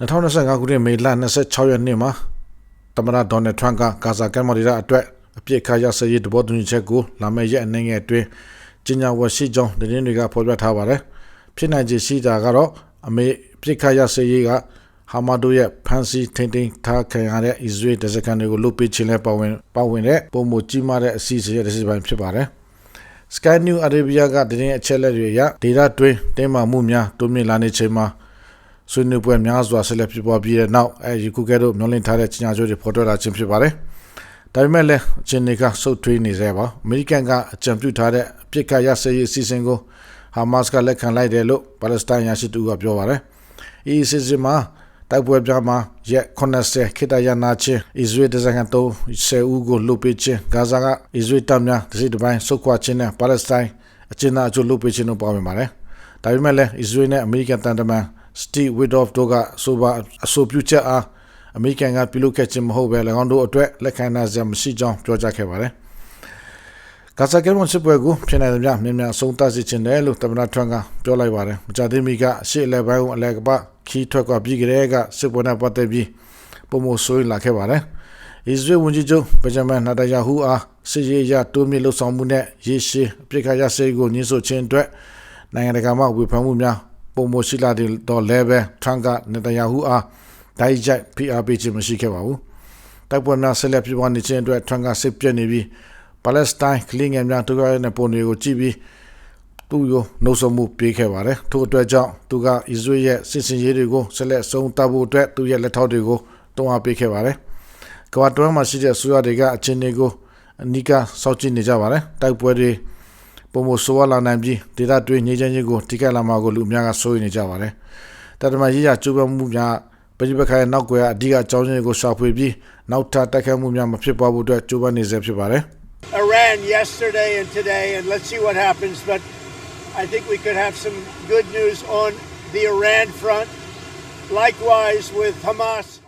2025ခုနှစ်မေလ26ရက်နေ့မှာတမန်တော်ဒေါ်နယ်ထရန့်ကဂါဇာကမ်းမရီရာအတွက်အပြစ်ခါရစရေးတဘောတူညီချက်ကိုလာမယ့်ရက်အနေငယ်အတွင်းကျင်းညာဝရှိကြောင်းသတင်းတွေကဖော်ပြထားပါတယ်။ဖြစ်နိုင်ခြေရှိတာကတော့အမေပြစ်ခါရစရေးကဟာမာဒိုရဲ့ဖန်စီထိန်ထိန်ထားခံရတဲ့အစ္စရေးဒဇကန်တွေကိုလုပေးခြင်းနဲ့ပါဝင်ပါဝင်တဲ့ပုံမကြီးမားတဲ့အစီအစဉ်ရဲ့တစ်စိပိုင်းဖြစ်ပါတယ်။ Sky News Arabia ကတင်းအချက်လက်တွေအရဒေတာတွင်းတင်းမာမှုများတိုးမြင့်လာနေချိန်မှာ ဆွေးနွေးပွဲများစွာဆက်လက်ဖြစ်ပေါ်ပြီးတဲ့နောက်အဲဒီခုကဲ့သို့မျောလင့်ထားတဲ့ကြီးညာချိုးတွေဖော်ထွက်လာခြင်းဖြစ်ပါတယ်။ဒါပေမဲ့လည်းအချင်းတွေကဆုတ်ထွေးနေစေပါအမေရိကန်ကအကြံပြုထားတဲ့အပြစ်ကရစရေးအစီအစဉ်ကိုဟာမတ်စ်ကလက်ခံလိုက်တယ်လို့ပါလက်စတိုင်းရရှိသူကပြောပါတယ်။ဒီအစီအစဉ်မှာတိုက်ပွဲပြမှာရက်80ခိတရနာချင်းအစ္စရေးဒဇန်တော့ဆယ်ဦးကိုလုပေးခြင်းဂါဇာကအစ္စရေးတပ်များတစ်စိတ်တစ်ပိုင်းဆုတ်ခွာခြင်းနဲ့ပါလက်စတိုင်းအချင်းသားအကျိုးလုပေးခြင်းတို့ပါဝင်ပါတယ်။ဒါပေမဲ့လည်းအစ္စရေးနဲ့အမေရိကန်တန်တမန် စတီဝစ်ဒေါ့ဖ်တို့ကဆိုပါအဆိုပြုချက်အားအမေရိကန်ကပြုလုပ်ခဲ့ခြင်းမဟုတ်ပဲ၎င်းတို့အတွက်လက်ခံနိုင်စရာမရှိကြောင်းပြောကြားခဲ့ပါတယ်။ကာဆာကဲမွန်စစ်ပွဲကိုဖြစ်နိုင်သမျှမြန်မြန်အဆုံးသတ်စေချင်တယ်လို့သမ္မတထရန့်ကပြောလိုက်ပါတယ်။မကြာသေးမီကအရှိအလဲပိုင်းအလဲကပခီးထွက်ကပြီးကြတဲ့ကစစ်ပွဲနဲ့ပတ်သက်ပြီးပုံမဆိုးလာခဲ့ပါတယ်။အစ္စရေးဝန်ကြီးချုပ်ဗဂျမန်နာတယာဟူအားစစ်ရေးအရတိုးမြင့်လှုပ်ဆောင်မှုနဲ့ရေရှည်အပြစ်ခါရစေကိုညှင်းဆိုခြင်းအတွက်နိုင်ငံတကာမှဝေဖန်မှုများ ပုံမရှိလာတဲ့တော့လဲပဲထရန့်ကနေတယာဟူအားဒိုင်ဂျက် PRP ချင်မရှိခဲ့ပါဘူးတိုက်ပွဲများဆက်လက်ဖြစ်ပွားနေခြင်းအတွက်ထရန့်ကစစ်ပြက်နေပြီးပါလက်စတိုင်းကလင်းငယ်များတူရတဲ့ပုံတွေကိုကြည့်ပြီးသူ့ကိုနှုတ်ဆက်မှုပေးခဲ့ပါတယ်ထို့အတွက်ကြောင့်သူကအစ္စရေးရဲ့စစ်စင်ရေးတွေကိုဆက်လက်ဆုံးသတ်ဖို့အတွက်သူ့ရဲ့လက်ထောက်တွေကိုတွန်းအားပေးခဲ့ပါတယ်ကမ္ဘာတွင်းမှာရှိတဲ့ဆိုရတွေကအချင်းတွေကိုအနိကစောင့်ကြည့်နေကြပါတယ်တိုက်ပွဲတွေ ပုံမဆိုးလာနိုင်ပြီးဒေတာတွေငြိမ်းချမ်းရေးကိုထိခိုက်လာမှာကိုလူအများကစိုးရိမ်နေကြပါတယ်တတမရေးရကျိုးပမှုများပဋိပက္ခရဲ့နောက်ကွယ်ကအဓိကအကြောင်းရင်းကိုရှာဖွေပြီးနောက်ထပ်တိုက်ခိုက်မှုများမဖြစ်ပေါ်ဖို့အတွက်ကြိုးပမ်းနေဆဲဖြစ်ပါတယ် Iran yesterday and today, and let's see what happens. But I think we could have some good news on the Iran front. Likewise with Hamas.